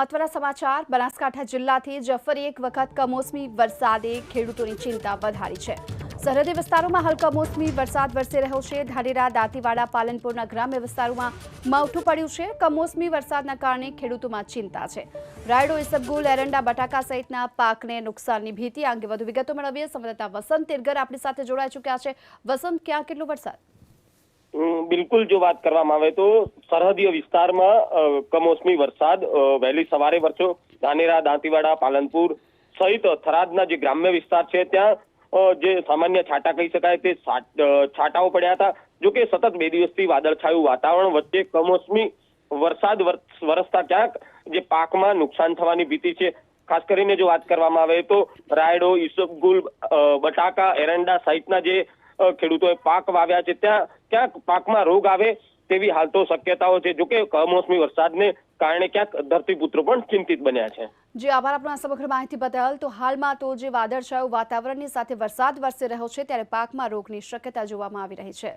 મહત્વના સમાચાર. બનાસકાંઠા જિલ્લાથી જ ફરી એક વખત કમોસમી વરસાદે ખેડૂતોની ચિંતા વધારી છે. સરહદી વિસ્તારોમાં હાલ કમોસમી વરસાદ વરસી રહ્યો છે. ધાનેરા, દાંતીવાડા, પાલનપુરના ગ્રામ્ય વિસ્તારોમાં માવઠું પડ્યું છે. કમોસમી વરસાદના કારણે ખેડૂતોમાં ચિંતા છે. રાયડો ઇસબગુલ એરંડા, બટાકા સહિતના પાકને નુકસાનની ભીતિ આ અંગે વધુ વિગતો મેળવીએ. સંવાદદાતા વસંત તેરગર આપણી સાથે જોડાઈ ચૂક્યા છે. વસંત, ક્યાં કેટલો વરસાદ? બિલકુલ જો વાત કરવામાં આવે તો સરહદીય વિસ્તારમાં કમોસમી વરસાદ વહેલી સવારે વરસ્યો. ધાનેરા, દાંતીવાડા, પાલનપુર સહિત થરાદના જે ગ્રામ્ય વિસ્તાર છે, ત્યાં જે સામાન્ય છાંટા કહી શકાય તે છાંટાઓ પડ્યા હતા. જો કે સતત બે દિવસથી વાદળછાયું વાતાવરણ વચ્ચે કમોસમી વરસાદ વરસ- વરસતા ક્યાંક જે પાકમાં નુકસાન થવાની ભીતિ છે. ખાસ કરીને જો વાત કરવામાં આવે તો રાયડો ઈસબગુલ બટાકા, એરંડા સહિતના જે ખેડૂતોએ પાક વાવ્યા છે. ત્યાં ક્યાંક પાકમાં રોગ આવે તેવી હાલ તો શક્યતાઓ છે. જોકે કમોસમી વરસાદને કારણે ક્યાંક ધરતીપુત્રો પણ ચિંતિત બન્યા છે. જે, આભાર આપણો સમગ્ર માહિતી બદલ. તો હાલમાં તો જે વાદળછાયું વાતાવરણની સાથે વરસાદ વરસી રહ્યો છે, ત્યારે પાકમાં રોગની શક્યતા જોવામાં આવી રહી છે.